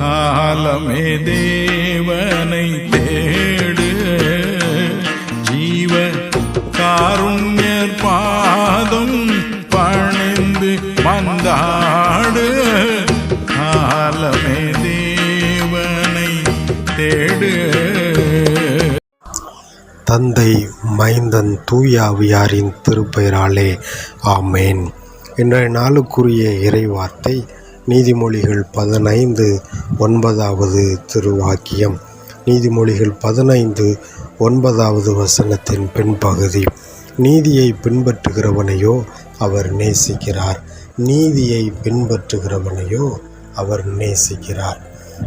காலமே தேவனை தேடு. ஜீவ காருண்யர் பாதம் பணிந்து வந்தாடு காலமே தேவனை தேடு. தந்தை மைந்தன் தூயாவியாரின் திருப்பெயராலே ஆமேன். இன்றைய நாளுக்குரிய இறைவார்த்தை நீதிமொழிகள் பதினைந்து ஒன்பதாவது திருவாக்கியம். நீதிமொழிகள் பதினைந்து ஒன்பதாவது வசனத்தின் பின்பகுதி. நீதியை பின்பற்றுகிறவனையோ அவர் நேசிக்கிறார். நீதியை பின்பற்றுகிறவனையோ அவர் நேசிக்கிறார்.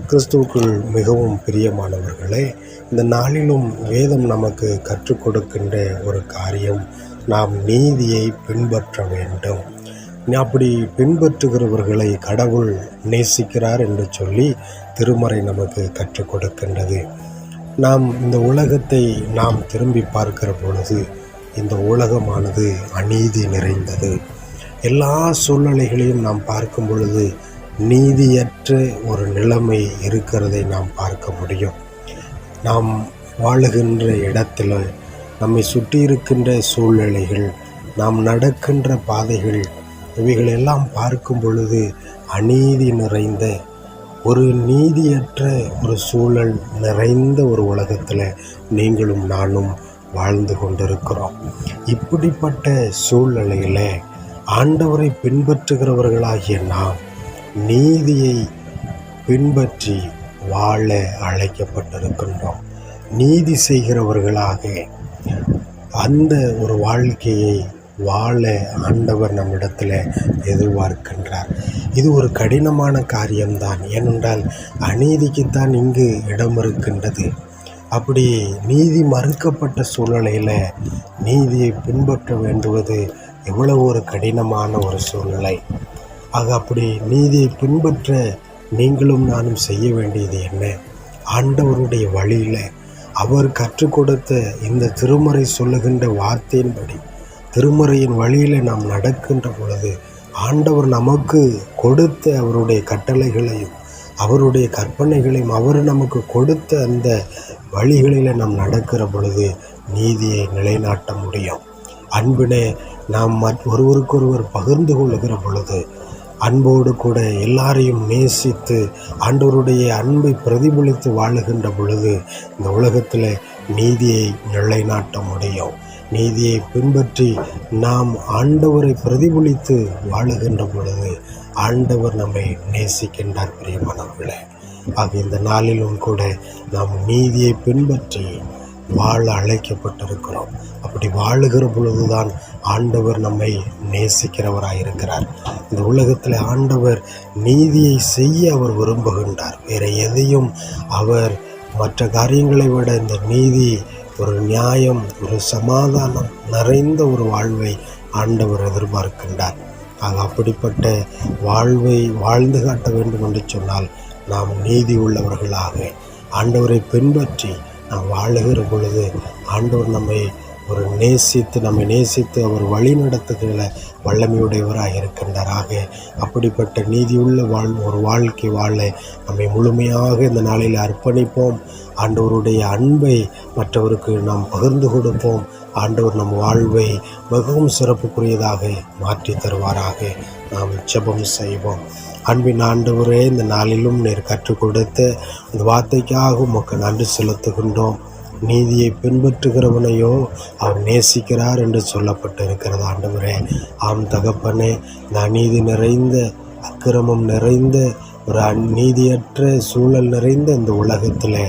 கிறிஸ்துவுக்குள் மிகவும் பிரியமானவர்களே இந்த நாளிலும் வேதம் நமக்கு கற்றுக் கொடுக்கின்ற ஒரு காரியம் நாம் நீதியை பின்பற்ற வேண்டும். அப்படி பின்பற்றுகிறவர்களை கடவுள் நேசிக்கிறார் என்று சொல்லி திருமறை நமக்கு கற்றுக் கொடுக்கின்றது. நாம் இந்த உலகத்தை நாம் திரும்பி பார்க்கிற பொழுது இந்த உலகமானது அநீதி நிறைந்தது. எல்லா சூழ்நிலைகளையும் நாம் பார்க்கும் பொழுது நீதியற்ற ஒரு நிலைமை இருக்கிறதை நாம் பார்க்க முடியும். நாம் வாழுகின்ற இடத்தில் நம்மை சுற்றி இருக்கின்ற சூழ்நிலைகள் நாம் நடக்கின்ற பாதைகள் இவைகளெல்லாம் பார்க்கும் பொழுது அநீதி நிறைந்த ஒரு நீதியற்ற ஒரு சூழல் நிறைந்த ஒரு உலகத்தில் நீங்களும் நானும் வாழ்ந்து கொண்டிருக்கிறோம். இப்படிப்பட்ட சூழ்நிலையில் ஆண்டவரை பின்பற்றுகிறவர்களாகிய நாம் நீதியை பின்பற்றி வாழ அழைக்கப்பட்டிருக்கின்றோம். நீதி செய்கிறவர்களாக அந்த ஒரு வாழ்க்கையை வாழ ஆண்டவர் நம்மிடத்தில் எதிர்பார்க்கின்றார். இது ஒரு கடினமான காரியம்தான். ஏனென்றால் அநீதிக்குத்தான் இங்கு இடம் இருக்கின்றது அப்படி நீதி மறுக்கப்பட்ட சூழ்நிலையில் நீதியை பின்பற்ற வேண்டுவது எவ்வளவு ஒரு கடினமான ஒரு சூழ்நிலை. ஆக அப்படி நீதியை பின்பற்ற நீங்களும் நானும் செய்ய வேண்டியது என்ன? ஆண்டவருடைய வழியில் அவர் கற்றுக் கொடுத்த இந்த திருமறை சொல்லுகின்ற வார்த்தையின்படி திருமுறையின் வழியில் நாம் நடக்கின்ற பொழுது ஆண்டவர் நமக்கு கொடுத்த அவருடைய கட்டளைகளையும் அவருடைய கற்பனைகளையும் அவர் நமக்கு கொடுத்த அந்த வழிகளில் நாம் நடக்கிற பொழுது நீதியை நிலைநாட்ட முடியும். அன்பினை நாம் மற் ஒருவருக்கொருவர் பகிர்ந்து கொள்ளுகிற பொழுது அன்போடு கூட எல்லாரையும் நேசித்து ஆண்டவருடைய அன்பை பிரதிபலித்து வாழுகின்ற பொழுது இந்த உலகத்தில் நீதியை நிலைநாட்ட முடியும். நீதியை பின்பற்றி நாம் ஆண்டவரை பிரதிபலித்து வாழுகின்ற பொழுது ஆண்டவர் நம்மை நேசிக்கின்றார் பிரியமானவர்களே. ஆக இந்த நாளிலும் கூட நாம் நீதியை பின்பற்றி வாழ அழைக்கப்பட்டிருக்கிறோம். அப்படி வாழுகிற பொழுதுதான் ஆண்டவர் நம்மை நேசிக்கிறவராக இருக்கிறார் இந்த உலகத்தில் ஆண்டவர் நீதியை செய்ய அவர் விரும்புகின்றார். வேறு எதையும் அவர் மற்ற காரியங்களை விட இந்த நீதி ஒரு நியாயம் ஒரு சமாதானம் நிறைந்த ஒரு வாழ்வை ஆண்டவர் எதிர்பார்க்கின்றார். ஆக அப்படிப்பட்ட வாழ்வை வாழ்ந்து காட்ட வேண்டும் என்று சொன்னால் நாம் நீதி உள்ளவர்களாக ஆண்டவரை பின்பற்றி நாம் வாழுகிற பொழுது ஆண்டவர் நம்மை ஒரு நேசித்து நம்மை நேசித்து அவர் வழி நடத்துகிற வல்லமையுடையவராக இருக்கின்றாராக. அப்படிப்பட்ட நீதியுள்ள வாழ் ஒரு வாழ்க்கை வாழ நம்மை முழுமையாக இந்த நாளில் அர்ப்பணிப்போம். ஆண்டவருடைய அன்பை மற்றவருக்கு நாம் பகிர்ந்து கொடுப்போம். ஆண்டவர் நம் வாழ்வை மிகவும் சிறப்புக்குரியதாக மாற்றி தருவாராக. நாம் ஜெபம் செய்வோம். அன்பின் ஆண்டவரே இந்த நாளிலும் நீர் கற்றுக் கொடுத்து இந்த வார்த்தைக்காக உமக்கு நன்றி செலுத்துகின்றோம். நீதியை பின்பற்றுகிறவனையோ அவர் நேசிக்கிறார் என்று சொல்லப்பட்டிருக்கிறது ஆண்டவரே? ஆம் தகப்பனே இந்த அநீதி நிறைந்த அக்கிரமம் நிறைந்த ஒரு நீதியற்ற சூழல் நிறைந்த இந்த உலகத்தில்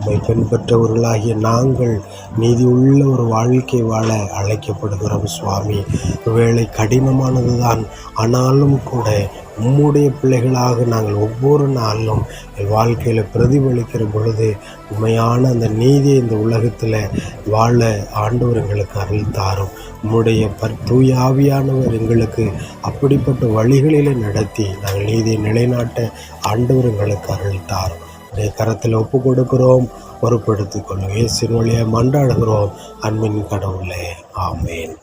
உம்மை பின்பற்றவர்களாகிய நாங்கள் நீதி உள்ள ஒரு வாழ்க்கை வாழ அழைக்கப்படுகிறோம் சுவாமி. வேலை கடினமானது தான் ஆனாலும் கூட உம்முடைய பிள்ளைகளாக நாங்கள் ஒவ்வொரு நாளும் வாழ்க்கையில் பிரதிபலிக்கிற பொழுது உண்மையான அந்த நீதியை இந்த உலகத்தில் வாழ ஆண்டவர் எங்களுக்கு அருள் தாரும். உம்முடைய பர் தூயாவியானவர் எங்களுக்கு அப்படிப்பட்ட வழிகளிலே நடத்தி நாங்கள் நீதியை நிலைநாட்ட ஆண்டவர் எங்களுக்கு அருள் தாரும். உடைய கரத்தில் ஒப்பு கொடுக்கிறோம் பொறுப்படுத்திக் கொள்ளும் இயேசின் வழியை மன்றாடுகிறோம். அன்பின் கடவுளே ஆமேன்.